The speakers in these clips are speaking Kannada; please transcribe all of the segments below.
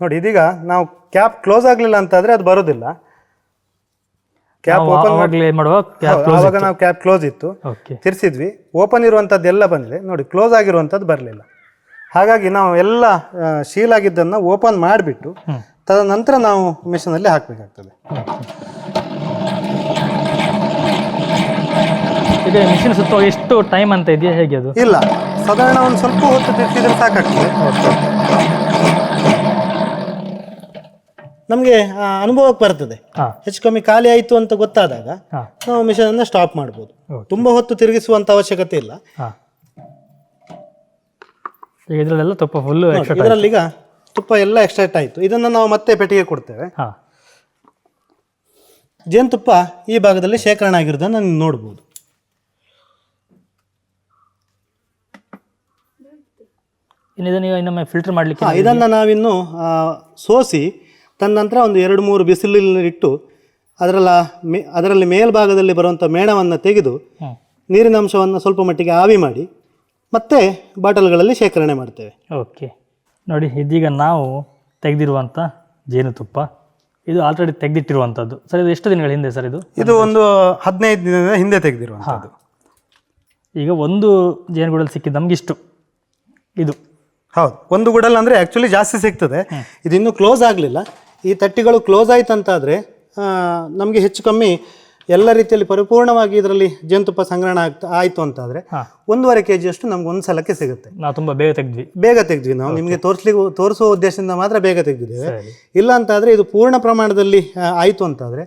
ನೋಡಿ ಇದೀಗ ನಾವು ಕ್ಯಾಪ್ ಕ್ಲೋಸ್ ಆಗಲಿಲ್ಲ ಅಂತಾದರೆ ಅದು ಬರೋದಿಲ್ಲ. ಕ್ಯಾಪ್ ಓಪನ್ ಆವಾಗ ನಾವು ಕ್ಯಾಪ್ ಕ್ಲೋಸ್ ಇತ್ತು. ತಿರ್ಸಿದ್ವಿ. ಓಪನ್ ಇರುವಂಥದ್ದು ಎಲ್ಲ ಬಂದಿದೆ. ನೋಡಿ ಕ್ಲೋಸ್ ಆಗಿರುವಂಥದ್ದು ಬರಲಿಲ್ಲ. ಹಾಗಾಗಿ ನಾವು ಎಲ್ಲ ಶೀಲ್ ಆಗಿದ್ದನ್ನು ಓಪನ್ ಮಾಡಿಬಿಟ್ಟು ತದನಂತರ ನಾವು ಮಿಷನಲ್ಲಿ ಹಾಕಬೇಕಾಗ್ತದೆ. ಈಗ ಮಿಷಿನ್ ಸುತ್ತ ಎಷ್ಟು ಟೈಮ್ ಅಂತ ಇದೆಯಾ? ಹೇಗೆ ಅದು? ಇಲ್ಲ. ಸಾಧಾರಣ ಒಂದು ಸ್ವಲ್ಪ ಹೊತ್ತು ತಿರ್ಸಿದ್ರೆ ಸಾಕಾಗ್ತದೆ. ನಮಗೆ ಅನುಭವಕ್ಕೆ ಬರ್ತದೆ. ಹೆಚ್ಚು ಕಮ್ಮಿ ಖಾಲಿ ಆಯಿತು ಅಂತ ಗೊತ್ತಾದಾಗ ನಾವು ಮಿಷನ್ ಅನ್ನು ಸ್ಟಾಪ್ ಮಾಡ್ಬೋದು. ತುಂಬ ಹೊತ್ತು ತಿರುಗಿಸುವಂತ ಅವಶ್ಯಕತೆ ಇಲ್ಲ. ಇದರಲ್ಲೆಲ್ಲ ತುಪ್ಪ ಇದರಲ್ಲಿ ಈಗ ತುಪ್ಪ ಎಲ್ಲ ಎಕ್ಸ್ಟ್ರಾಕ್ಟ್ ಆಯಿತು. ಇದನ್ನು ನಾವು ಮತ್ತೆ ಪೆಟ್ಟಿಗೆ ಕೊಡ್ತೇವೆ. ಜೇನುತುಪ್ಪ ಈ ಭಾಗದಲ್ಲಿ ಶೇಖರಣೆ ಆಗಿರೋದನ್ನು ನೀವು ನೋಡ್ಬೋದು. ಇನ್ನೊಮ್ಮೆ ಫಿಲ್ಟರ್ ಮಾಡಲಿಕ್ಕೆ ಇದನ್ನು ನಾವಿನ್ನು ಸೋಸಿ ತನ್ನಂತರ ಒಂದು ಎರಡು ಮೂರು ಬಿಸಿಲಿನಲ್ಲಿಟ್ಟು ಇಟ್ಟು ಅದರಲ್ಲ ಮೇ ಅದರಲ್ಲಿ ಮೇಲ್ಭಾಗದಲ್ಲಿ ಬರುವಂಥ ಮೇಣವನ್ನು ತೆಗೆದು. ನೀರಿನ ಅಂಶವನ್ನು ಸ್ವಲ್ಪ ಮಟ್ಟಿಗೆ ಆವಿ ಮಾಡಿ ಮತ್ತೆ ಬಾಟಲ್ಗಳಲ್ಲಿ ಶೇಖರಣೆ ಮಾಡ್ತೇವೆ. ಓಕೆ. ನೋಡಿ ಇದೀಗ ನಾವು ತೆಗೆದಿರುವಂಥ ಜೇನುತುಪ್ಪ. ಇದು ಆಲ್ರೆಡಿ ತೆಗೆದಿಟ್ಟಿರುವಂಥದ್ದು. ಸರ್ ಇದು ಎಷ್ಟು ದಿನಗಳ ಹಿಂದೆ ಸರ್ ಇದು? ಇದು ಒಂದು ಹದಿನೈದು ದಿನದ ಹಿಂದೆ ತೆಗೆದಿರುವಂಥದ್ದು. ಈಗ ಒಂದು ಜೇನುಗೂಡಲ್ಲಿ ಸಿಕ್ಕಿದ್ದು ನಮಗಿಷ್ಟು. ಇಷ್ಟು ಇದು. ಹೌದು. ಒಂದು ಗುಡಲ್ ಅಂದರೆ ಆ್ಯಕ್ಚುಲಿ ಜಾಸ್ತಿ ಸಿಗ್ತದೆ. ಇದು ಇನ್ನೂ ಕ್ಲೋಸ್ ಆಗಲಿಲ್ಲ. ಈ ತಟ್ಟಿಗಳು ಕ್ಲೋಸ್ ಆಯ್ತು ಅಂತಾದರೆ ನಮಗೆ ಹೆಚ್ಚು ಕಮ್ಮಿ ಎಲ್ಲ ರೀತಿಯಲ್ಲಿ ಪರಿಪೂರ್ಣವಾಗಿ ಇದರಲ್ಲಿ ಜೇನುತುಪ್ಪ ಸಂಗ್ರಹಣ ಆಗ್ತಾ ಆಯಿತು ಅಂತಾದರೆ. ಒಂದೂವರೆ ಕೆ ಜಿಯಷ್ಟು ನಮ್ಗೆ ಒಂದು ಸಲಕ್ಕೆ ಸಿಗುತ್ತೆ. ನಾವು ತುಂಬ ಬೇಗ ತೆಗೆದ್ವಿ. ಬೇಗ ತೆಗೆದ್ವಿ ನಾವು. ನಿಮಗೆ ತೋರಿಸ್ಲಿಕ್ಕೆ ತೋರಿಸುವ ಉದ್ದೇಶದಿಂದ ಮಾತ್ರ ಬೇಗ ತೆಗೆದಿದ್ದೇವೆ. ಇಲ್ಲ ಅಂತಾದರೆ ಇದು ಪೂರ್ಣ ಪ್ರಮಾಣದಲ್ಲಿ ಆಯಿತು ಅಂತಾದರೆ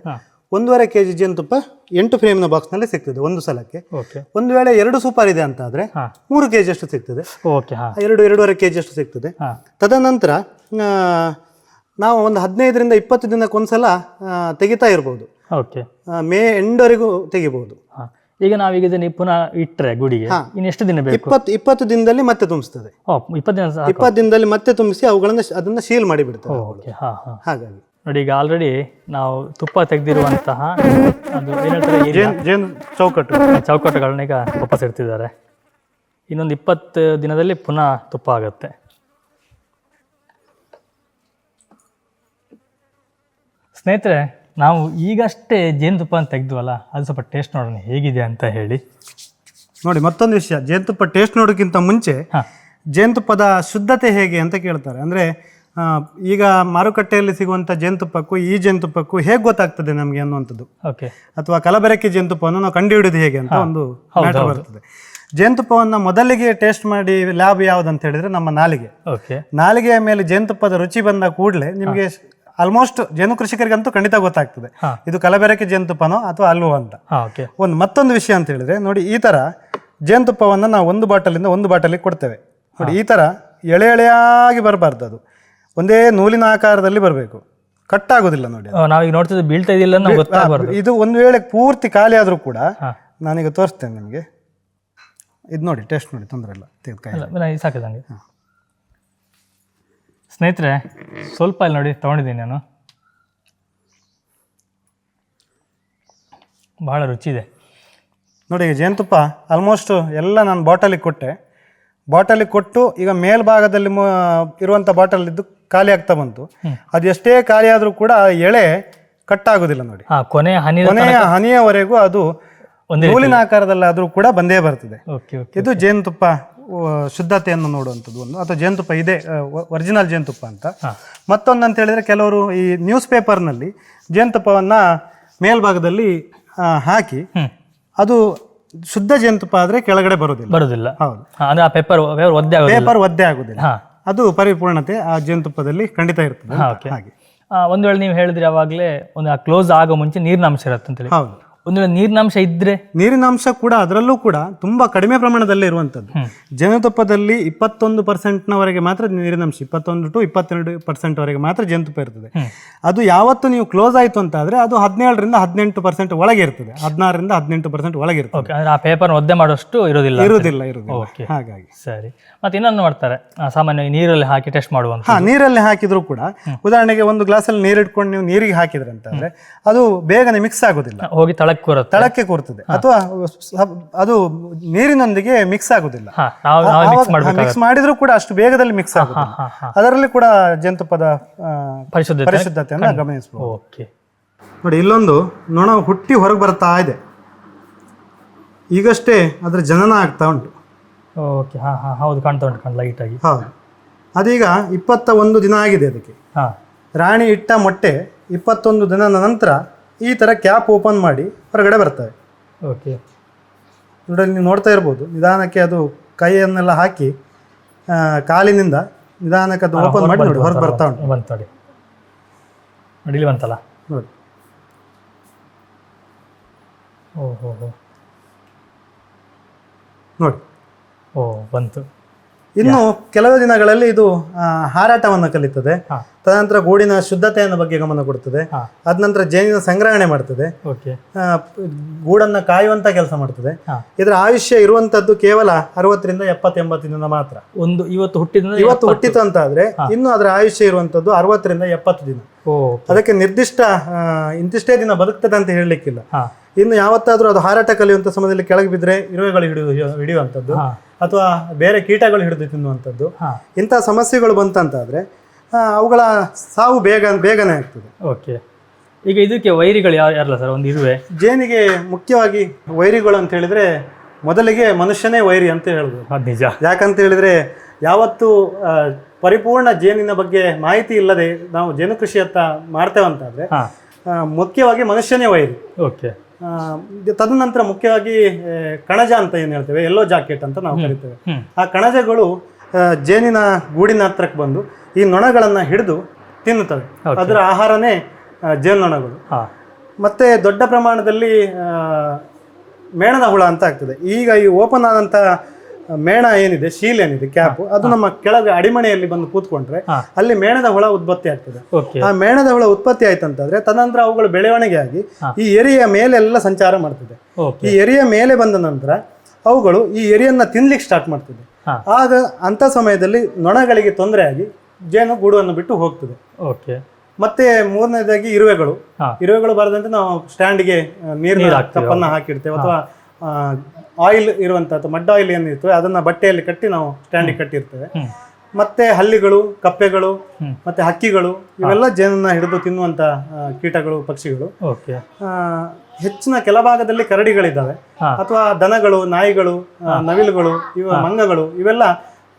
ಒಂದೂವರೆ ಕೆ ಜಿ ಜೇನುತುಪ್ಪ ಎಂಟು ಫ್ರೇಮ್ನ ಬಾಕ್ಸ್ನಲ್ಲಿ ಸಿಗ್ತದೆ ಒಂದು ಸಲಕ್ಕೆ. ಓಕೆ ಒಂದು ವೇಳೆ ಎರಡು ಸೂಪರ್ ಇದೆ ಅಂತಾದರೆ ಮೂರು ಕೆ ಜಿಯಷ್ಟು ಸಿಗ್ತದೆ ಓಕೆ ಎರಡು ಎರಡೂವರೆ ಕೆ ಜಿಯಷ್ಟು ಸಿಗ್ತದೆ ತದನಂತರ ನಾವು ಒಂದು ಹದಿನೈದರಿಂದ ಇಪ್ಪತ್ತು ದಿನಕ್ಕೊಂದ್ಸಲ ಒಂದ್ಸಲ ತೆಗಿತಾ ಇರ್ಬೋದು. ಓಕೆ. ಮೇ ಎಂಡವರೆಗೂ ತೆಗಿಬಹುದು ಹಾಂ. ಈಗ ನಾವೀಗ ಇದನ್ನ ಪುನಃ ಇಟ್ಟರೆ ಗುಡಿಗೆ ಇನ್ನು ಎಷ್ಟು ದಿನ ಬೇಕು? ಇಪ್ಪತ್ತು ಇಪ್ಪತ್ತು ದಿನದಲ್ಲಿ ಮತ್ತೆ ತುಂಬಿಸ್ತದೆ. ಓ ಇಪ್ಪತ್ತು ದಿನ ಇಪ್ಪತ್ತು ದಿನದಲ್ಲಿ ಮತ್ತೆ ತುಂಬಿಸಿ ಅವುಗಳನ್ನು ಅದನ್ನ ಶೀಲ್ ಮಾಡಿ ಹಾಂ ಹಾಂ. ಹಾಗಾಗಿ. ನೋಡಿ ಈಗ ಆಲ್ರೆಡಿ ನಾವು ತುಪ್ಪ ತೆಗೆದಿರುವಂತಹ ಚೌಕಟ್ಟು. ಚೌಕಟ್ಟುಗಳನ್ನ ಈಗ ವಾಪಸ್ ಇಡ್ತಿದ್ದಾರೆ. ಇನ್ನೊಂದು ಇಪ್ಪತ್ತು ದಿನದಲ್ಲಿ ಪುನಃ ತುಪ್ಪ ಆಗುತ್ತೆ. ಸ್ನೇಹಿತರೆ ನಾವು ಈಗಷ್ಟೇ ಜೇನುತುಪ್ಪ ಅಂತ ತೆಗೆದ್ವಲ್ಲ ಅದು ಸ್ವಲ್ಪ ಟೇಸ್ಟ್ ನೋಡೋಣ ಹೇಗಿದೆ ಅಂತ ಹೇಳಿ. ನೋಡಿ ಮತ್ತೊಂದು ವಿಷಯ. ಜೇನುತುಪ್ಪ ಟೇಸ್ಟ್ ನೋಡೋಕ್ಕಿಂತ ಮುಂಚೆ ಹಾಂ. ಜೇನುತುಪ್ಪದ ಶುದ್ಧತೆ ಹೇಗೆ ಅಂತ ಕೇಳ್ತಾರೆ. ಅಂದರೆ ಈಗ ಮಾರುಕಟ್ಟೆಯಲ್ಲಿ ಸಿಗುವಂಥ ಜೇನುತುಪ್ಪಕ್ಕೂ ಈ ಜೇನುತುಪ್ಪಕ್ಕೂ ಹೇಗೆ ಗೊತ್ತಾಗ್ತದೆ ನಮಗೆ ಅನ್ನುವಂಥದ್ದು? ಓಕೆ. ಅಥವಾ ಕಲಬೆರಕೆ ಜೇನುತುಪ್ಪವನ್ನು ನಾವು ಕಂಡುಹಿಡಿಯೋದು ಹೇಗೆ ಅಂತ ಒಂದು ಮ್ಯಾಟರ್ ಬರ್ತದೆ. ಜೇನುತುಪ್ಪವನ್ನು ಮೊದಲಿಗೆ ಟೇಸ್ಟ್ ಮಾಡಿ ಲ್ಯಾಬ್ ಯಾವ್ದು ಅಂತ ಹೇಳಿದ್ರೆ ನಮ್ಮ ನಾಲಿಗೆ. ಓಕೆ. ನಾಲಿಗೆಯ ಮೇಲೆ ಜೇನುತುಪ್ಪದ ರುಚಿ ಬಂದ ಕೂಡಲೇ ನಿಮಗೆ ಆಲ್ಮೋಸ್ಟ್ ಜೇನು ಕೃಷಿಕರಿಗಂತೂ ಖಂಡಿತ ಗೊತ್ತಾಗ್ತದೆ. ಇದು ಕಲಬೆರಕೆ ಜೇನುತುಪ್ಪನೋ ಅಥವಾ ಅಲ್ವೋ ಅಂತ. ಓಕೆ ಒಂದು ಮತ್ತೊಂದು ವಿಷಯ ಅಂತ ಹೇಳಿದ್ರೆ ನೋಡಿ ಈ ತರ ಜೇನುತುಪ್ಪವನ್ನು ನಾವು ಒಂದು ಬಾಟಲಿಂದ ಒಂದು ಬಾಟಲಿಗೆ ಕೊಡ್ತೇವೆ. ನೋಡಿ ಈ ಥರ ಎಳೆ ಎಳೆಯಾಗಿ ಬರಬಾರ್ದು ಅದು. ಒಂದೇ ನೂಲಿನ ಆಕಾರದಲ್ಲಿ ಬರಬೇಕು. ಕಟ್ ಆಗೋದಿಲ್ಲ ನೋಡಿ ನಾವು ನಾವೀಗ ನೋಡ್ತಿದ್ದು ಬೀಳ್ತಾ ಇದೆಯಲ್ಲ ಇದು ಒಂದು ವೇಳೆ ಪೂರ್ತಿ ಖಾಲಿ ಆದರೂ ಕೂಡ ನಾನೀಗ ತೋರಿಸ್ತೇನೆ ನಿಮಗೆ. ಇದು ನೋಡಿ ಟೇಸ್ಟ್ ನೋಡಿ ತೊಂದರೆ ಇಲ್ಲ. ತೆಗೆದು ಕಾಯಿಲ್ಲ. ಸಾಕಿದಂಗೆ ಸ್ನೇಹಿತರೆ ಸ್ವಲ್ಪ ಇಲ್ಲಿ ನೋಡಿ ತೊಗೊಂಡಿದ್ದೀನಿ ನಾನು. ಬಹಳ ರುಚಿ ಇದೆ. ನೋಡಿ ಈಗ ಜೇನುತುಪ್ಪ ಆಲ್ಮೋಸ್ಟ್ ಎಲ್ಲ ನಾನು ಬಾಟಲಿಗೆ ಕೊಟ್ಟೆ. ಬಾಟಲಿಗೆ ಕೊಟ್ಟು ಈಗ ಮೇಲ್ಭಾಗದಲ್ಲಿ ಇರುವಂಥ ಬಾಟಲ್ ಇದ್ದು ಖಾಲಿ ಆಗ್ತಾ ಬಂತು. ಅದು ಎಷ್ಟೇ ಖಾಲಿ ಆದರೂ ಕೂಡ ಆ ಎಳೆ ಕಟ್ ಆಗೋದಿಲ್ಲ ನೋಡಿ. ಹಾಂ ಕೊನೆ ಹನಿ ಕೊನೆಯ ಹನಿಯವರೆಗೂ ಅದು ನೂಲಿನ ಆಕಾರದಲ್ಲಿ ಆದರೂ ಕೂಡ ಬಂದೇ ಬರ್ತದೆ. ಓಕೆ ಓಕೆ ಇದು ಜೇನುತುಪ್ಪ ಶುದ್ಧತೆಯನ್ನು ನೋಡುವಂಥದ್ದು ಒಂದು. ಅಥವಾ ಜೇನುತುಪ್ಪ ಇದೆ ಒರಿಜಿನಲ್ ಜೇನುತುಪ್ಪ ಅಂತ. ಮತ್ತೊಂದು ಅಂತ ಹೇಳಿದ್ರೆ ಕೆಲವರು ಈ ನ್ಯೂಸ್ ಪೇಪರ್ನಲ್ಲಿ ಜೇನುತುಪ್ಪವನ್ನು ಮೇಲ್ಭಾಗದಲ್ಲಿ ಹಾಕಿ ಅದು ಶುದ್ಧ ಜೇನುತುಪ್ಪ ಆದರೆ ಕೆಳಗಡೆ ಬರೋದಿಲ್ಲ ಬರೋದಿಲ್ಲ ಹೌದು. ಅಂದರೆ ಆ ಪೇಪರ್ ಒದ್ದೆ ಆಗೋದಿಲ್ಲ ಪೇಪರ್ ಒದ್ದೆ ಆಗೋದಿಲ್ಲ ಅದು ಪರಿಪೂರ್ಣತೆ ಆ ಜೇನುತುಪ್ಪದಲ್ಲಿ ಖಂಡಿತ ಇರ್ತದೆ ಹಾಗೆ. ಒಂದು ವೇಳೆ ನೀವು ಹೇಳಿದ್ರಿ ಅವಾಗಲೇ ಒಂದು ಆ ಕ್ಲೋಸ್ ಆಗೋ ಮುಂಚೆ ನೀರಿನ ಅಂಶ ಇರುತ್ತೆ ಅಂತೇಳಿ ಹೌದು. ಒಂದು ವೇಳೆ ನೀರಿನ ಅಂಶ ಇದ್ದರೆ ನೀರಿನ ಅಂಶ ಕೂಡ ಅದರಲ್ಲೂ ಕೂಡ ತುಂಬಾ ಕಡಿಮೆ ಪ್ರಮಾಣದಲ್ಲಿ ಇರುವಂಥದ್ದು ಜೇನುತುಪ್ಪದಲ್ಲಿ ಇಪ್ಪತ್ತೊಂದು ಪರ್ಸೆಂಟ್ನವರೆಗೆ ಮಾತ್ರ ನೀರಿನ ಅಂಶ ಇಪ್ಪತ್ತೊಂದು ಟು ಇಪ್ಪತ್ತೆರಡು ಪರ್ಸೆಂಟ್ ವರೆಗೆ ಮಾತ್ರ ಜೇನುತುಪ್ಪ ಇರ್ತದೆ. ಅದು ಯಾವತ್ತು ನೀವು ಕ್ಲೋಸ್ ಆಯಿತು ಅಂತ ಆದರೆ ಅದು ಹದಿನೇಳರಿಂದ ಹದಿನೆಂಟು ಪರ್ಸೆಂಟ್ ಒಳಗೆ ಇರ್ತದೆ. ಹದಿನಾರರಿಂದ ಹದಿನೆಂಟು ಪರ್ಸೆಂಟ್ ಒಳಗೆ ಇರ್ತದೆ. ಆ ಪೇಪರ್ ಒದ್ದೆ ಮಾಡೋಷ್ಟು ಇರೋದಿಲ್ಲ ಇರುವುದಿಲ್ಲ ಇರುವುದಿಲ್ಲ. ಓಕೆ ಹಾಗಾಗಿ. ಸರಿ. ಮತ್ತೆ ಇನ್ನೊಂದು ಮಾಡ್ತಾರೆ. ಸಾಮಾನ್ಯವಾಗಿ ನೀರಲ್ಲಿ ಹಾಕಿ ಟೆಸ್ಟ್ ಮಾಡುವಂತ ಹಾ ನೀರಲ್ಲಿ ಹಾಕಿದ್ರು ಕೂಡ ಉದಾಹರಣೆಗೆ ಒಂದು ಗ್ಲಾಸಲ್ಲಿ ನೀರು ಇಟ್ಕೊಂಡು ನೀವು ನೀರಿಗೆ ಹಾಕಿದ್ರೆ ಅಂತಂದ್ರೆ ಅದು ಬೇಗನೆ ಮಿಕ್ಸ್ ಆಗೋದಿಲ್ಲ. ಹೋಗಿ ತಳ ತಳಕ್ಕೆ ಕೂರುತ್ತೆ. ತಳಕ್ಕೆ ಕೂರ್ತದೆ. ಅಥವಾ ಅದು ನೀರಿನೊಂದಿಗೆ ಮಿಕ್ಸ್ ಆಗುದಿಲ್ಲ. ಮಿಕ್ಸ್ ಮಾಡಿದ್ರು ಕೂಡ ಅಷ್ಟು ಬೇಗದಲ್ಲಿ ಮಿಕ್ಸ್ ಹಾ ಅದರಲ್ಲಿ ಕೂಡ ಜೇನುತುಪ್ಪದ ಪರಿಶುದ್ಧತೆಯನ್ನು ಗಮನಿಸಬಹುದು ಓಕೆ. ನೋಡಿ ಇಲ್ಲೊಂದು ನೊಣ ಹುಟ್ಟಿ ಹೊರಗೆ ಬರ್ತಾ ಇದೆ. ಈಗಷ್ಟೇ ಅದರ ಜನನ ಆಗ್ತಾ ಉಂಟು. ಓಕೆ ಹಾ ಹಾ ಹೌದು ಕಾಣ್ತಾ ಉಂಟು ಕಾಣ್ ಲೈಟ್ ಆಗಿ. ಹೌದು. ಅದೀಗ ಇಪ್ಪತ್ತ ಒಂದು ದಿನ ಆಗಿದೆ ಅದಕ್ಕೆ. ಹಾ. ರಾಣಿ ಇಟ್ಟ ಮೊಟ್ಟೆ ಇಪ್ಪತ್ತೊಂದು ದಿನದ ನಂತರ ಈ ಥರ ಕ್ಯಾಪ್ ಓಪನ್ ಮಾಡಿ ಹೊರಗಡೆ ಬರ್ತವೆ. ಓಕೆ. ನೋಡಿ ನೀವು ನೋಡ್ತಾ ಇರ್ಬೋದು ನಿಧಾನಕ್ಕೆ ಅದು ಕೈಯನ್ನೆಲ್ಲ ಹಾಕಿ ಕಾಲಿನಿಂದ ನಿಧಾನಕ್ಕೆ ಅದು ಓಪನ್ ಮಾಡಿ ನೋಡಿ ಹೊರಗೆ ಬರ್ತಾ ಉಂಟು. ಬಂತು ನೋಡಿ. ನೋಡಿ ಇಲ್ಲಿ ಬಂತಲ್ಲ? ನೋಡಿ. ಓ ಹೋ ಹೋ ನೋಡಿ. ಓ ಬಂತು. ಇನ್ನು ಕೆಲವು ದಿನಗಳಲ್ಲಿ ಇದು ಹಾರಾಟವನ್ನು ಕಲಿತದೆ. ಹಾ. ತದನಂತರ ಗೂಡಿನ ಶುದ್ಧತೆಯನ್ನ ಬಗ್ಗೆ ಗಮನ ಕೊಡ್ತದೆ. ಅದ ನಂತರ ಜೇನಿನ ಸಂಗ್ರಹಣೆ ಮಾಡ್ತದೆ. ಆ, ಗೂಡನ್ನ ಕಾಯುವಂತ ಕೆಲಸ ಮಾಡ್ತದೆ. ಇದರ ಆಯುಷ್ಯ ಇರುವಂತದ್ದು ಕೇವಲ ಅರವತ್ತರಿಂದ ಎಪ್ಪತ್ತೆಂಬತ್ತು ದಿನ ಮಾತ್ರ. ಒಂದು ಇವತ್ತು ಹುಟ್ಟಿದ ಇವತ್ತು ಹುಟ್ಟಿತು ಅಂತ ಆದ್ರೆ ಇನ್ನು ಅದರ ಆಯುಷ್ಯ ಇರುವಂತದ್ದು ಅರವತ್ತರಿಂದ ಎಪ್ಪತ್ತು ದಿನ. ಓ ಅದಕ್ಕೆ ನಿರ್ದಿಷ್ಟ ಆ, ಇಂತಿಷ್ಟೇ ದಿನ ಬದುಕ್ತದೆ ಅಂತ ಹೇಳಲಿಕ್ಕಿಲ್ಲ. ಹಾ. ಇನ್ನು ಯಾವತ್ತಾದ್ರೂ ಅದು ಹಾರಾಟ ಕಲಿಯುವಂತ ಸಮಯದಲ್ಲಿ ಕೆಳಗೆ ಬಿದ್ದರೆ ಇರುವೆಗಳು ಹಿಡಿದು ಹಿಡಿಯುವಂಥದ್ದು ಹಾ. ಅಥವಾ ಬೇರೆ ಕೀಟಗಳು ಹಿಡಿದು ತಿನ್ನುವಂಥದ್ದು ಹಾ. ಇಂಥ ಸಮಸ್ಯೆಗಳು ಬಂತಂತಾದ್ರೆ ಅವುಗಳ ಸಾವು ಬೇಗ ಬೇಗನೆ ಆಗ್ತದೆ. ಓಕೆ ಈಗ ಇದಕ್ಕೆ ವೈರಿಗಳು ಯಾವ ಯಾರಲ್ಲ ಸರ್ ಒಂದು ಇರುವೆ. ಜೇನಿಗೆ ಮುಖ್ಯವಾಗಿ ವೈರಿಗಳು ಅಂತ ಹೇಳಿದ್ರೆ ಮೊದಲಿಗೆ ಮನುಷ್ಯನೇ ವೈರಿ ಅಂತ ಹೇಳ್ಬೋದು. ಅದು ನಿಜ. ಯಾಕಂತ ಹೇಳಿದ್ರೆ ಯಾವತ್ತು ಪರಿಪೂರ್ಣ ಜೇನಿನ ಬಗ್ಗೆ ಮಾಹಿತಿ ಇಲ್ಲದೆ ನಾವು ಜೇನು ಕೃಷಿಯತ್ತ ಮಾಡ್ತೇವಂತಾದ್ರೆ ಮುಖ್ಯವಾಗಿ ಮನುಷ್ಯನೇ ವೈರಿ. ಓಕೆ ತದನಂತರ ಮುಖ್ಯವಾಗಿ ಕಣಜ ಅಂತ ಏನು ಹೇಳ್ತೇವೆ? ಎಲ್ಲೋ ಜಾಕೆಟ್ ಅಂತ ನಾವು ಕರಿತೇವೆ. ಆ ಕಣಜಗಳು ಜೇನಿನ ಗೂಡಿನ ಹತ್ರಕ್ಕೆ ಬಂದು ಈ ನೊಣಗಳನ್ನು ಹಿಡಿದು ತಿನ್ನುತ್ತವೆ. ಅದರ ಆಹಾರನೇ ಜೇನುನೊಣಗಳು. ಮತ್ತೆ ದೊಡ್ಡ ಪ್ರಮಾಣದಲ್ಲಿ ಮೇಣದ ಹುಳ ಅಂತ ಆಗ್ತದೆ. ಈಗ ಈ ಓಪನ್ ಆದಂತ ಮೇಣ ಏನಿದೆ ಶೀಲ್ ಏನಿದೆ ಕ್ಯಾಪ್ ಅದು ನಮ್ಮ ಕೆಳಗೆ ಅಡಿಮಣೆಯಲ್ಲಿ ಬಂದು ಕೂತ್ಕೊಂಡ್ರೆ ಅಲ್ಲಿ ಮೇಣದ ಹುಳ ಉತ್ಪತ್ತಿ ಆಗ್ತದೆ. ಆ ಮೇಣದ ಹುಳ ಉತ್ಪತ್ತಿ ಆಯ್ತಂತಂದ್ರೆ ತದನಂತರ ಅವುಗಳು ಬೆಳವಣಿಗೆ ಆಗಿ. ಈ ಎರಿಯ ಮೇಲೆಲ್ಲ ಸಂಚಾರ ಮಾಡ್ತದೆ. ಈ ಎರಿಯ ಮೇಲೆ ಬಂದ ನಂತರ ಅವುಗಳು ಈ ಎರಿಯನ್ನ ತಿನ್ಲಿಕ್ಕೆ ಸ್ಟಾರ್ಟ್ ಮಾಡ್ತದೆ. ಆಗ ಅಂತ ಸಮಯದಲ್ಲಿ ನೊಣಗಳಿಗೆ ತೊಂದರೆ ಆಗಿ ಜೇನು ಗೂಡನ್ನು ಬಿಟ್ಟು ಹೋಗ್ತದೆ. ಓಕೆ. ಮತ್ತೆ ಮೂರನೇದಾಗಿ ಇರುವೆಗಳು. ಇರುವೆಗಳು ಬರದಂತೆ ನಾವು ಸ್ಟ್ಯಾಂಡ್ಗೆ ನೀರಿನ ಕಪ್ಪನ್ನ ಹಾಕಿಡ್ತೇವೆ. ಅಥವಾ ಆಯಿಲ್ ಇರುವಂತ ಅಥವಾ ಮಡ್ ಆಯಿಲ್ ಏನಿರ್ತವೆ ಅದನ್ನ ಬಟ್ಟೆಯಲ್ಲಿ ಕಟ್ಟಿ ನಾವು ಸ್ಟ್ಯಾಂಡಿಗೆ ಕಟ್ಟಿರ್ತೇವೆ. ಮತ್ತೆ ಹಲ್ಲಿಗಳು ಕಪ್ಪೆಗಳು ಮತ್ತೆ ಹಕ್ಕಿಗಳು ಇವೆಲ್ಲ ಜೇನನ್ನ ಹಿಡಿದು ತಿನ್ನುವಂತ ಕೀಟಗಳು ಪಕ್ಷಿಗಳು. ಹೆಚ್ಚಿನ ಕೆಲ ಭಾಗದಲ್ಲಿ ಕರಡಿಗಳಿದ್ದಾವೆ. ಅಥವಾ ದನಗಳು ನಾಯಿಗಳು ನವಿಲುಗಳು ಇವ ಮಂಗಗಳು ಇವೆಲ್ಲ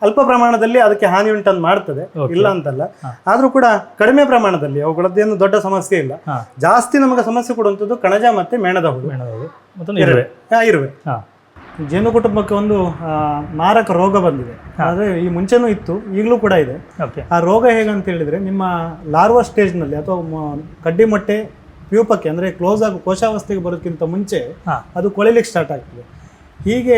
ಅಲ್ಪ ಪ್ರಮಾಣದಲ್ಲಿ ಅದಕ್ಕೆ ಹಾನಿ ಉಂಟನ್ನು ಮಾಡ್ತದೆ. ಇಲ್ಲ ಅಂತಲ್ಲ. ಆದ್ರೂ ಕೂಡ ಕಡಿಮೆ ಪ್ರಮಾಣದಲ್ಲಿ ಅವುಗಳದ್ದೇನು ದೊಡ್ಡ ಸಮಸ್ಯೆ ಇಲ್ಲ. ಜಾಸ್ತಿ ನಮಗೆ ಸಮಸ್ಯೆ ಕೊಡುವಂಥದ್ದು ಕಣಜ ಮತ್ತೆ ಮೇಣದ ಹುಳು. ಇರುವೆ. ಇರುವೆ. ಜೇನು ಕುಟುಂಬಕ್ಕೆ ಒಂದು ಮಾರಕ ರೋಗ ಬಂದಿದೆ. ಆದ್ರೆ ಈ ಮುಂಚೆನೂ ಇತ್ತು ಈಗಲೂ ಕೂಡ ಇದೆ. ಆ ರೋಗ ಹೇಗಂತ ಹೇಳಿದ್ರೆ ನಿಮ್ಮ ಲಾರ್ವಾ ಸ್ಟೇಜ್ನಲ್ಲಿ ಅಥವಾ ಕಡ್ಡಿ ಮೊಟ್ಟೆ ಪ್ಯೂಪಕ್ಕೆ ಅಂದ್ರೆ ಕ್ಲೋಸ್ ಆಗಿ ಕೋಶಾವಸ್ಥೆಗೆ ಬರೋಕ್ಕಿಂತ ಮುಂಚೆ ಅದು ಕೊಳಿಲಿಕ್ಕೆ ಸ್ಟಾರ್ಟ್ ಆಗ್ತದೆ. ಹೀಗೆ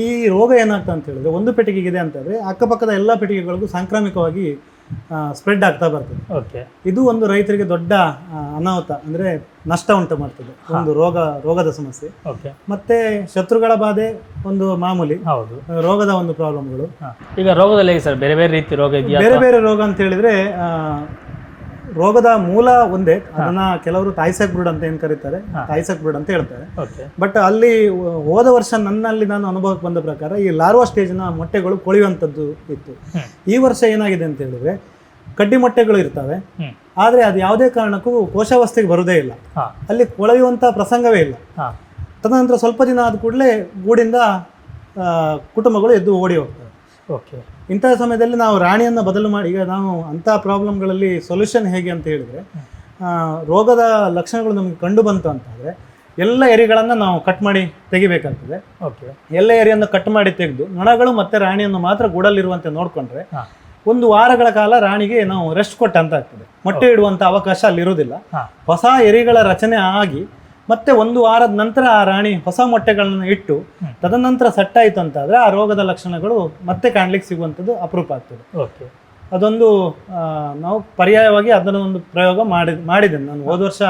ಈ ರೋಗ ಏನಾಗ್ತದೆ ಅಂತ ಹೇಳಿದ್ರೆ ಒಂದು ಪೆಟ್ಟಿಗೆಗಿದೆ ಅಂತಂದ್ರೆ ಅಕ್ಕಪಕ್ಕದ ಎಲ್ಲ ಪೆಟ್ಟಿಗೆಗಳಿಗೂ ಸಾಂಕ್ರಾಮಿಕವಾಗಿ ಸ್ಪ್ರೆಡ್ ಆಗ್ತಾ ಬರ್ತದೆ. ಓಕೆ ಇದು ಒಂದು ರೈತರಿಗೆ ದೊಡ್ಡ ಅನಾಹುತ ಅಂದ್ರೆ ನಷ್ಟ ಉಂಟು ಮಾಡ್ತದೆ. ಒಂದು ರೋಗ ರೋಗದ ಸಮಸ್ಯೆ. ಓಕೆ ಮತ್ತೆ ಶತ್ರುಗಳ ಬಾಧೆ ಒಂದು ಮಾಮೂಲಿ. ಹೌದು. ರೋಗದ ಒಂದು ಪ್ರಾಬ್ಲಮ್ಗಳು. ಈಗ ರೋಗದಲ್ಲಿ ಸರ್? ಬೇರೆ ಬೇರೆ ರೀತಿ ರೋಗ ಇದೆಯಾ ಬೇರೆ ಬೇರೆ ರೋಗ ಅಂತ ಹೇಳಿದ್ರೆ ರೋಗದ ಮೂಲ ಒಂದೇ. ಅದನ್ನ ಕೆಲವರು ತಾಯ್ಸಕ್ ಬ್ರೂಡ್ ಅಂತ ಏನ್ ಕರೀತಾರೆ? ತಾಯ್ಸಕ್ ಬ್ರೂಡ್ ಅಂತ ಹೇಳ್ತಾರೆ. ಬಟ್ ಅಲ್ಲಿ ಹೋದ ವರ್ಷ ನನ್ನಲ್ಲಿ ನಾನು ಅನುಭವಕ್ಕೆ ಬಂದ ಪ್ರಕಾರ ಈ ಲಾರ್ವಾ ಸ್ಟೇಜ್ನ ಮೊಟ್ಟೆಗಳು ಕೊಳೆಯುವಂಥದ್ದು ಇತ್ತು. ಈ ವರ್ಷ ಏನಾಗಿದೆ ಅಂತ ಹೇಳಿದ್ರೆ ಕಡ್ಡಿ ಮೊಟ್ಟೆಗಳು ಇರ್ತವೆ. ಆದ್ರೆ ಅದು ಯಾವುದೇ ಕಾರಣಕ್ಕೂ ಕೋಶಾವಸ್ಥೆಗೆ ಬರುವುದೇ ಇಲ್ಲ. ಅಲ್ಲಿ ಕೊಳೆಯುವಂಥ ಪ್ರಸಂಗವೇ ಇಲ್ಲ. ತದನಂತರ ಸ್ವಲ್ಪ ದಿನ ಆದ ಕೂಡಲೇ ಗೂಡಿಂದ ಕುಟುಂಬಗಳು ಎದ್ದು ಓಡಿ ಹೋಗ್ತವೆ. ಓಕೆ. ಇಂತಹ ಸಮಯದಲ್ಲಿ ನಾವು ರಾಣಿಯನ್ನು ಬದಲು ಮಾಡಿ ಈಗ ನಾವು ಅಂಥ ಪ್ರಾಬ್ಲಮ್ಗಳಲ್ಲಿ ಸೊಲ್ಯೂಷನ್ ಹೇಗೆ ಅಂತ ಹೇಳಿದ್ರೆ ರೋಗದ ಲಕ್ಷಣಗಳು ನಮಗೆ ಕಂಡು ಬಂತು ಅಂತಂದರೆ ಎಲ್ಲ ಎರಿಗಳನ್ನು ನಾವು ಕಟ್ ಮಾಡಿ ತೆಗಿಬೇಕಾಗ್ತದೆ. ಓಕೆ ಎಲ್ಲ ಎರಿಯನ್ನು ಕಟ್ ಮಾಡಿ ತೆಗೆದು ನೊಣಗಳು ಮತ್ತೆ ರಾಣಿಯನ್ನು ಮಾತ್ರ ಗೂಡಲ್ಲಿರುವಂತೆ ನೋಡಿಕೊಂಡ್ರೆ ಒಂದು ವಾರಗಳ ಕಾಲ ರಾಣಿಗೆ ನಾವು ರೆಸ್ಟ್ ಕೊಟ್ಟಂತಾಗ್ತದೆ. ಮೊಟ್ಟೆ ಇಡುವಂಥ ಅವಕಾಶ ಅಲ್ಲಿರುವುದಿಲ್ಲ. ಹೊಸ ಎರಿಗಳ ರಚನೆ ಆಗಿ ಮತ್ತೆ ಒಂದು ವಾರದ ನಂತರ ಆ ರಾಣಿ ಹೊಸ ಮೊಟ್ಟೆಗಳನ್ನು ಇಟ್ಟು ತದನಂತರ ಸೆಟ್ ಆಯಿತು ಅಂತಾದರೆ ಆ ರೋಗದ ಲಕ್ಷಣಗಳು ಮತ್ತೆ ಕಾಣ್ಲಿಕ್ಕೆ ಸಿಗುವಂಥದ್ದು ಅಪರೂಪ ಆಗ್ತದೆ. ಓಕೆ. ಅದೊಂದು ನಾವು ಪರ್ಯಾಯವಾಗಿ ಅದನ್ನು ಒಂದು ಪ್ರಯೋಗ ಮಾಡಿ ಮಾಡಿದ್ದೇನೆ. ನಾನು ಹೋದ ವರ್ಷ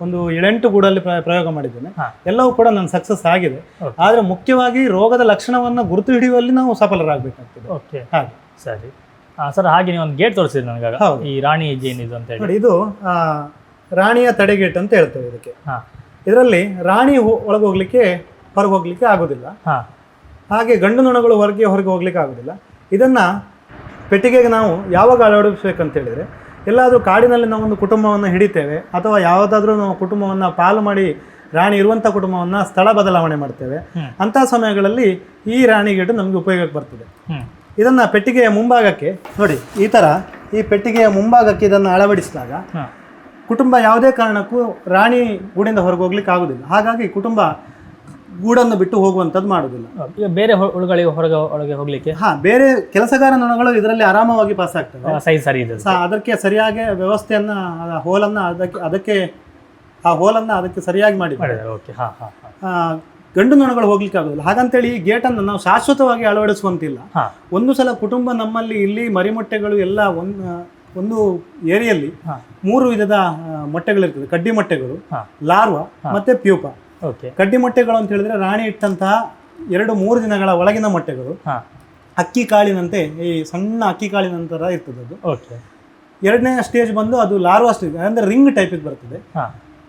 ಒಂದು ಏಳೆಂಟು ಗೂಡಲ್ಲಿ ಪ್ರ- ಪ್ರಯೋಗ ಮಾಡಿದ್ದೇನೆ. ಎಲ್ಲವೂ ಕೂಡ ನನ್ನ ಸಕ್ಸಸ್ ಆಗಿದೆ. ಆದ್ರೆ ಮುಖ್ಯವಾಗಿ ರೋಗದ ಲಕ್ಷಣವನ್ನು ಗುರುತು ಹಿಡಿಯುವಲ್ಲಿ ನಾವು ಸಫಲರಾಗಬೇಕಾಗ್ತದೆ. ಓಕೆ. ಹಾಗೆ. ಸರಿ. ಹಾ ಸರ್ ಹಾಗೆ ನೀವು ಒಂದು ಗೇಟ್ ತೋರಿಸಿದ್ರಿ ನನಗಾಗ. ಈ ರಾಣಿ ಜೇನ್ ಇದು ಅಂತ ಹೇಳಿ. ಇದು ರಾಣಿಯ ತಡೆಗೇಟ್ ಅಂತ ಹೇಳ್ತೇವೆ ಇದಕ್ಕೆ. ಹಾಂ. ಇದರಲ್ಲಿ ರಾಣಿ ಒಳಗೆ ಹೋಗ್ಲಿಕ್ಕೆ ಹೊರಗೆ ಹೋಗ್ಲಿಕ್ಕೆ ಆಗೋದಿಲ್ಲ. ಹಾಗೆ ಗಂಡು ನೊಣಗಳು ಹೊರಗೆ ಹೊರಗೆ ಹೋಗ್ಲಿಕ್ಕೆ ಆಗೋದಿಲ್ಲ. ಇದನ್ನ ಪೆಟ್ಟಿಗೆಗೆ ನಾವು ಯಾವಾಗ ಅಳವಡಿಸ್ಬೇಕಂತ ಹೇಳಿದ್ರೆ ಎಲ್ಲಾದರೂ ಕಾಡಿನಲ್ಲಿ ನಾವು ಒಂದು ಕುಟುಂಬವನ್ನು ಹಿಡಿತೇವೆ ಅಥವಾ ಯಾವುದಾದ್ರೂ ನಾವು ಕುಟುಂಬವನ್ನು ಪಾಲು ಮಾಡಿ ರಾಣಿ ಇರುವಂಥ ಕುಟುಂಬವನ್ನು ಸ್ಥಳ ಬದಲಾವಣೆ ಮಾಡ್ತೇವೆ. ಅಂಥ ಸಮಯಗಳಲ್ಲಿ ಈ ರಾಣಿ ಗೇಟು ನಮಗೆ ಉಪಯೋಗಕ್ಕೆ ಬರ್ತದೆ. ಇದನ್ನು ಪೆಟ್ಟಿಗೆಯ ಮುಂಭಾಗಕ್ಕೆ ನೋಡಿ ಈ ಥರ ಈ ಪೆಟ್ಟಿಗೆಯ ಮುಂಭಾಗಕ್ಕೆ ಇದನ್ನು ಅಳವಡಿಸಿದಾಗ ಕುಟುಂಬ ಯಾವುದೇ ಕಾರಣಕ್ಕೂ ರಾಣಿ ಗೂಡಿಂದ ಹೊರಗೆ ಹೋಗ್ಲಿಕ್ಕೆ ಆಗೋದಿಲ್ಲ. ಹಾಗಾಗಿ ಕುಟುಂಬ ಗೂಡನ್ನು ಬಿಟ್ಟು ಹೋಗುವಂಥದ್ದು ಮಾಡೋದಿಲ್ಲ. ಈಗ ಬೇರೆ ಹುಳುಗಳಿಗೆ ಹೊರಗೆ ಒಳಗೆ ಹೋಗ್ಲಿಕ್ಕೆ? ಹಾ ಬೇರೆ ಕೆಲಸಗಾರ ನೊಣಗಳು ಇದರಲ್ಲಿ ಆರಾಮವಾಗಿ ಪಾಸ್ ಆಗ್ತವೆ ಸೈಜ್ ಸರಿ ಇದೆ ಸ- ಅದಕ್ಕೆ ಸರಿಯಾಗಿ ವ್ಯವಸ್ಥೆಯನ್ನ ಆ ಹೋಲನ್ನ ಅದಕ್ಕೆ ಅದಕ್ಕೆ ಆ ಹೋಲನ್ನ ಅದಕ್ಕೆ ಸರಿಯಾಗಿ ಮಾಡಿ ಮಾಡಿದ್ದಾರೆ ಓಕೆ. ಹಾ ಹಾ ಹಾ. ಗಂಡು ನೊಣಗಳು ಹೋಗ್ಲಿಕ್ಕೆ ಆಗೋದಿಲ್ಲ. ಹಾಗಂತೇಳಿ ಈ ಗೇಟನ್ನು ನಾವು ಶಾಶ್ವತವಾಗಿ ಅಳವಡಿಸುವಂತಿಲ್ಲ. ಹಾ. ಒಂದು ಸಲ ಕುಟುಂಬ ನಮ್ಮಲ್ಲಿ ಇಲ್ಲಿ ಮರಿಮೊಟ್ಟೆಗಳು ಎಲ್ಲ ಒಂದು ಒಂದು ಏರಿಯಲ್ಲಿ ಮೂರು ವಿಧದ ಮೊಟ್ಟೆಗಳಿರ್ತದೆ. ಕಡ್ಡಿ ಮೊಟ್ಟೆಗಳು ಲಾರ್ವಾ ಮತ್ತೆ ಪ್ಯೂಪ. ಓಕೆ. ಕಡ್ಡಿ ಮೊಟ್ಟೆಗಳು ಅಂತ ಹೇಳಿದ್ರೆ ರಾಣಿ ಇಟ್ಟಂತಹ ಎರಡು ಮೂರು ದಿನಗಳ ಒಳಗಿನ ಮೊಟ್ಟೆಗಳು. ಅಕ್ಕಿ ಕಾಳಿನಂತೆ ಈ ಸಣ್ಣ ಅಕ್ಕಿ ಕಾಳಿನಂತರ ಇರ್ತದೆ ಅದು. ಓಕೆ. ಎರಡನೇ ಸ್ಟೇಜ್ ಬಂದು ಅದು ಲಾರ್ವಾ ಸ್ಟೇಜ್ ಅಂದ್ರೆ ರಿಂಗ್ ಟೈಪಿಗೆ ಬರ್ತದೆ.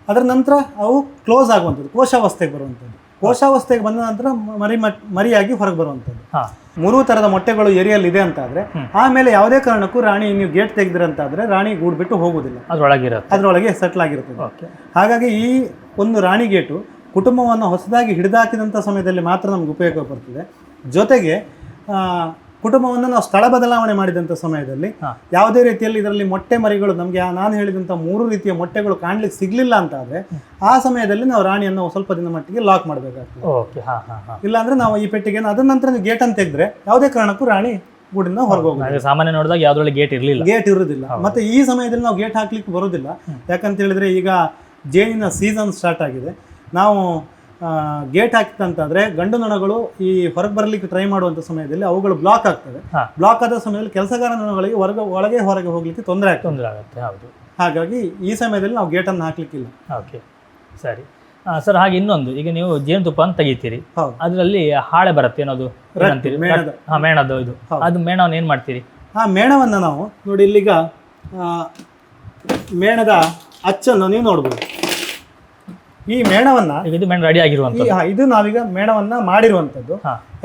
ಅದರ ನಂತರ ಅವು ಕ್ಲೋಸ್ ಆಗುವಂಥದ್ದು ಕೋಶಾವಸ್ಥೆಗೆ ಬರುವಂಥದ್ದು. ಕೋಶಾವಸ್ಥೆಗೆ ಬಂದ ನಂತರ ಮರಿ ಮರಿಯಾಗಿ ಹೊರಗೆ ಬರುವಂಥದ್ದು. ಮೂರು ಥರದ ಮೊಟ್ಟೆಗಳು ಏರಿಯಲ್ಲಿ ಇದೆ ಅಂತ ಆದ್ರೆ ಆಮೇಲೆ ಯಾವುದೇ ಕಾರಣಕ್ಕೂ ರಾಣಿ ನೀವು ಗೇಟ್ ತೆಗೆದಿರಂತಾದ್ರೆ ರಾಣಿ ಗೂಡು ಬಿಟ್ಟು ಹೋಗುವುದಿಲ್ಲ ಅದರೊಳಗಿರುತ್ತೆ ಅದರೊಳಗೆ ಸೆಟ್ಲ್ ಆಗಿರುತ್ತದೆ ಓಕೆ. ಹಾಗಾಗಿ ಈ ಒಂದು ರಾಣಿ ಗೇಟು ಕುಟುಂಬವನ್ನು ಹೊಸದಾಗಿ ಹಿಡಿದಾಕಿದಂಥ ಸಮಯದಲ್ಲಿ ಮಾತ್ರ ನಮ್ಗೆ ಉಪಯೋಗ ಬರ್ತದೆ. ಜೊತೆಗೆ ಕುಟುಂಬವನ್ನು ನಾವು ಸ್ಥಳ ಬದಲಾವಣೆ ಮಾಡಿದಂಥ ಸಮಯದಲ್ಲಿ. ಯಾವುದೇ ರೀತಿಯಲ್ಲಿ ಇದರಲ್ಲಿ ಮೊಟ್ಟೆ ಮರಿಗಳು ನಮಗೆ ನಾನು ಹೇಳಿದಂಥ ಮೂರು ರೀತಿಯ ಮೊಟ್ಟೆಗಳು ಕಾಣ್ಲಿಕ್ಕೆ ಸಿಗಲಿಲ್ಲ ಅಂತ ಆದರೆ ಆ ಸಮಯದಲ್ಲಿ ನಾವು ರಾಣಿಯನ್ನು ಸ್ವಲ್ಪ ದಿನ ಮಟ್ಟಿಗೆ ಲಾಕ್ ಮಾಡಬೇಕಾಗ್ತದೆ. ಓಕೆ ಹಾಂ ಹಾಂ ಇಲ್ಲಾಂದರೆ ನಾವು ಈ ಪೆಟ್ಟಿಗೆನ ಅದರ ನಂತರ ನೀವು ಅಂತ ತೆಗೆದ್ರೆ ಯಾವುದೇ ಕಾರಣಕ್ಕೂ ರಾಣಿ ಗೂಡಿನ ಹೊರಗೆ ಸಾಮಾನ್ಯ ನೋಡಿದಾಗ ಯಾವುದ್ರಲ್ಲಿ ಗೇಟ್ ಇರಲಿಲ್ಲ. ಗೇಟ್ ಇರುವುದಿಲ್ಲ ಮತ್ತೆ ಈ ಸಮಯದಲ್ಲಿ ನಾವು ಗೇಟ್ ಹಾಕ್ಲಿಕ್ಕೆ ಬರೋದಿಲ್ಲ. ಯಾಕಂತ ಹೇಳಿದ್ರೆ ಈಗ ಜೇನಿನ ಸೀಸನ್ ಸ್ಟಾರ್ಟ್ ಆಗಿದೆ. ನಾವು ಗೇಟ್ ಹಾಕಿದಂತಾದ್ರೆ ಗಂಡು ನೊಣಗಳು ಈ ಹೊರಗೆ ಬರಲಿಕ್ಕೆ ಟ್ರೈ ಮಾಡುವಂತ ಸಮಯದಲ್ಲಿ ಅವುಗಳು ಬ್ಲಾಕ್ ಆಗ್ತವೆ. ಹಾ. ಬ್ಲಾಕ್ ಆದ ಸಮಯದಲ್ಲಿ ಕೆಲಸಗಾರ ನೊಣಗಳಿಗೆ ಹೊರಗೆ ಒಳಗೆ ಹೊರಗೆ ಹೋಗ್ಲಿಕ್ಕೆ ತೊಂದರೆ ಆಗ್ತದೆ. ತೊಂದರೆ ಆಗುತ್ತೆ ಹೌದು. ಹಾಗಾಗಿ ಈ ಸಮಯದಲ್ಲಿ ನಾವು ಗೇಟನ್ನು ಹಾಕ್ಲಿಕ್ಕಿಲ್ಲ. ಓಕೆ ಸರಿ. ಸರ್ ಹಾಗೆ ಇನ್ನೊಂದು ಈಗ ನೀವು ಜೇನುತುಪ್ಪವನ್ನು ಅಂತ ತೆಗಿತೀರಿ. ಅದರಲ್ಲಿ ಹಾಳೆ ಬರುತ್ತೆ ಏನದು? ಮೇಣದ. ಹಾ ಮೇಣದ್ದು ಇದು. ಅದು ಮೇಣವನ್ನು ಏನು ಮಾಡ್ತೀರಿ? ಆ ಮೇಣವನ್ನು ನಾವು ನೋಡಿ ಇಲ್ಲಿಗ ಮೇಣದ ಅಚ್ಚನ್ನು ನೀವು ನೋಡ್ಬೋದು. ಈ ಮೇಣವನ್ನ ಇದು ಮೇಣ ರೆಡಿ ಆಗಿರುವಂತ ಇದು ನಾವೀಗ ಮೇಣವನ್ನ ಮಾಡಿರುವಂತದ್ದು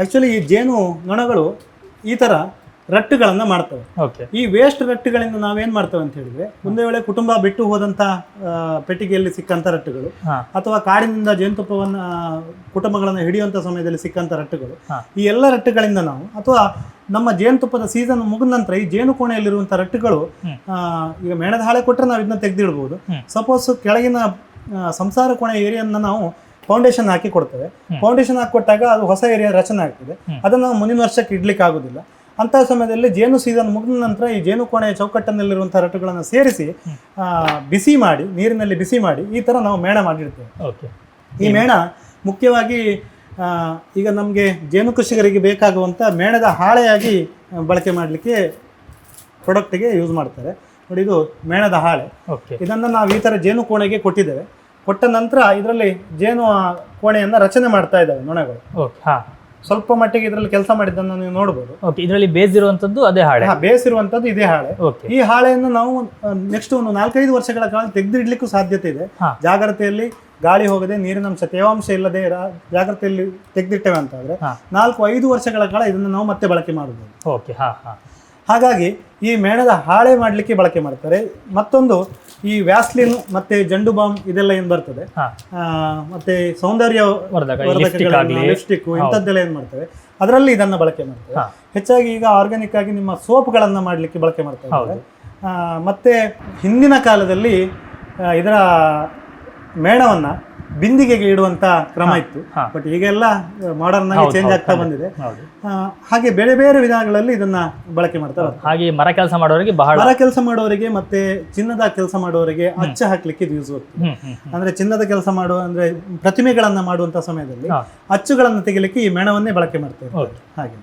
ಆಕ್ಚುಲಿ ಈ ಜೇನು ನೊಣಗಳು ಈ ತರ ರಟ್ಟುಗಳನ್ನ ಮಾಡ್ತವೆ. ಈ ವೇಸ್ಟ್ ರಟ್ಟುಗಳಿಂದ ನಾವೇನ್ ಮಾಡ್ತೇವೆ ಅಂತ ಹೇಳಿದ್ರೆ ಒಂದೇ ವೇಳೆ ಕುಟುಂಬ ಬಿಟ್ಟು ಹೋದಂತ ಪೆಟ್ಟಿಗೆಯಲ್ಲಿ ಸಿಕ್ಕಂತ ರಟ್ಟುಗಳು ಅಥವಾ ಕಾಡಿನಿಂದ ಜೇನುತುಪ್ಪವನ್ನ ಕುಟುಂಬಗಳನ್ನ ಹಿಡಿಯುವಂತ ಸಮಯದಲ್ಲಿ ಸಿಕ್ಕಂತ ರಟ್ಟುಗಳು ಈ ಎಲ್ಲ ರಟ್ಟುಗಳಿಂದ ನಾವು ಅಥವಾ ನಮ್ಮ ಜೇನುತುಪ್ಪದ ಸೀಸನ್ ಮುಗಿದ ನಂತರ ಈ ಜೇನು ಕೋಣೆಯಲ್ಲಿರುವಂತಹ ರಟ್ಟುಗಳು ಈಗ ಮೇಣದ ಹಾಳೆ ಕೊಟ್ಟರೆ ನಾವು ಇದನ್ನ ತೆಗೆದಿಡ್ಬೋದು ಸಪೋಸ್ ಕೆಳಗಿನ ಸಂಸಾರ ಕೋಣೆ ಏರಿಯಾನ ನಾವು ಫೌಂಡೇಶನ್ ಹಾಕಿ ಕೊಡ್ತೇವೆ. ಫೌಂಡೇಶನ್ ಹಾಕಿ ಕೊಟ್ಟಾಗ ಅದು ಹೊಸ ಏರಿಯಾ ರಚನೆ ಆಗ್ತದೆ. ಅದನ್ನು ನಾವು ಮುಂದಿನ ವರ್ಷಕ್ಕೆ ಇಡ್ಲಿಕ್ಕೆ ಆಗೋದಿಲ್ಲ. ಅಂತಹ ಸಮಯದಲ್ಲಿ ಜೇನು ಸೀಸನ್ ಮುಗಿದ ನಂತರ ಈ ಜೇನು ಕೋಣೆಯ ಚೌಕಟ್ಟಿನಲ್ಲಿರುವಂಥ ರಟ್ಟುಗಳನ್ನು ಸೇರಿಸಿ ಬಿಸಿ ಮಾಡಿ ನೀರಿನಲ್ಲಿ ಬಿಸಿ ಮಾಡಿ ಈ ಥರ ನಾವು ಮೇಣ ಮಾಡಿರ್ತೇವೆ. ಓಕೆ. ಈ ಮೇಣ ಮುಖ್ಯವಾಗಿ ಈಗ ನಮಗೆ ಜೇನು ಕೃಷಿಕರಿಗೆ ಬೇಕಾಗುವಂಥ ಮೇಣದ ಹಾಳೆಯಾಗಿ ಬಳಕೆ ಮಾಡಲಿಕ್ಕೆ ಪ್ರೊಡಕ್ಟಿಗೆ ಯೂಸ್ ಮಾಡ್ತಾರೆ. ನೋಡಿ ಇದು ಮೇಣದ ಹಾಳೆ. ಓಕೆ ಇದನ್ನು ನಾವು ಈ ಥರ ಜೇನು ಕೋಣೆಗೆ ಕೊಟ್ಟಿದ್ದೇವೆ. ಕೊಟ್ಟ ನಂತರ ಇದರಲ್ಲಿ ಜೇನು ಕೋಣೆಯನ್ನು ರಚನೆ ಮಾಡ್ತಾ ಇದ್ದಾವೆ ನೊಣಗಳು. ಓಕೆ ಹಾ. ಸ್ವಲ್ಪ ಮಟ್ಟಿಗೆ ಇದರಲ್ಲಿ ಕೆಲಸ ಮಾಡಿದ್ದನ್ನು ನೀವು ನೋಡಬಹುದು ಓಕೆ ಇದರಲ್ಲಿ ಬೇಸ್ ಇರುವಂತದ್ದು ಅದೇ ಹಾಳೆ. ಹಾ, ಇರುವಂತದ್ದು ಇದೇ ಹಾಳೆ. ಈ ಹಾಳೆಯನ್ನು ನಾವು ನೆಕ್ಸ್ಟ್ ಒಂದು ನಾಲ್ಕೈದು ವರ್ಷಗಳ ಕಾಲ ತೆಗೆದಿಡ್ಲಿಕ್ಕೂ ಸಾಧ್ಯತೆ ಇದೆ. ಜಾಗ್ರತೆಯಲ್ಲಿ ಗಾಳಿ ಹೋಗದೆ ನೀರಿನಂಶ ತೇವಾಂಶ ಇಲ್ಲದೆ ಜಾಗ್ರತೆಯಲ್ಲಿ ತೆಗೆದಿಟ್ಟೇವೆ ಅಂತ ಆದ್ರೆ ಹಾ. ನಾಲ್ಕು ಐದು ವರ್ಷಗಳ ಕಾಲ ಇದನ್ನು ನಾವು ಮತ್ತೆ ಬಳಕೆ ಮಾಡಬಹುದು ಓಕೆ ಹಾ ಹಾ. ಹಾಗಾಗಿ ಈ ಮೇಣದ ಹಾಳೆ ಮಾಡಲಿಕ್ಕೆ ಬಳಕೆ ಮಾಡ್ತಾರೆ. ಮತ್ತೊಂದು ಈ ವ್ಯಾಸ್ಲಿನ್ ಮತ್ತೆ ಜಂಡು ಬಾಂಬ್ ಇದೆಲ್ಲ ಏನು ಬರ್ತದೆ? ಮತ್ತೆ ಸೌಂದರ್ಯ ಲಿಪ್ಸ್ಟಿಕ್ ಇಂಥದ್ದೆಲ್ಲ ಏನು ಮಾಡ್ತಾರೆ ಅದರಲ್ಲಿ ಇದನ್ನ ಬಳಕೆ ಮಾಡ್ತಾರೆ ಹೆಚ್ಚಾಗಿ ಈಗ ಆರ್ಗ್ಯಾನಿಕ್ ಆಗಿ ನಿಮ್ಮ ಸೋಪ್ಗಳನ್ನ ಮಾಡಲಿಕ್ಕೆ ಬಳಕೆ ಮಾಡ್ತಾರೆ ಮತ್ತೆ ಹಿಂದಿನ ಕಾಲದಲ್ಲಿ ಇದರ ಮೇಣವನ್ನ ಬಿಂದಿಗೆಗೆ ಇಡುವಂತ ಕ್ರಮ ಇತ್ತು. ಬಟ್ ಈಗೆಲ್ಲ ಮಾಡರ್ನ್ ಆಗಿ ಚೇಂಜ್ ಆಗ್ತಾ ಬಂದಿದೆ. ಹಾಗೆ ಬೇರೆ ಬೇರೆ ವಿಧಾನಗಳಲ್ಲಿ ಇದನ್ನ ಬಳಕೆ ಮಾಡ್ತಾ ಹಾಗೆ ಮರ ಕೆಲಸ ಮಾಡೋರಿಗೆ ಬಹಳ ಮರ ಕೆಲಸ ಮಾಡೋರಿಗೆ ಮತ್ತೆ ಚಿನ್ನದ ಕೆಲಸ ಮಾಡೋರಿಗೆ ಅಚ್ಚ ಹಾಕ್ಲಿಕ್ಕೆ ಇದು ಯೂಸ್ ಆಗ್ತದೆ. ಅಂದ್ರೆ ಚಿನ್ನದ ಕೆಲಸ ಮಾಡುವ ಅಂದ್ರೆ ಪ್ರತಿಮೆಗಳನ್ನ ಮಾಡುವಂತ ಸಮಯದಲ್ಲಿ ಅಚ್ಚುಗಳನ್ನ ಅಚ್ಚುಗಳನ್ನು ತೆಗಿಲಿಕ್ಕೆ ಈ ಮೇಣವನ್ನೇ ಬಳಕೆ ಮಾಡ್ತಾರೆ ಹಾಗೆ.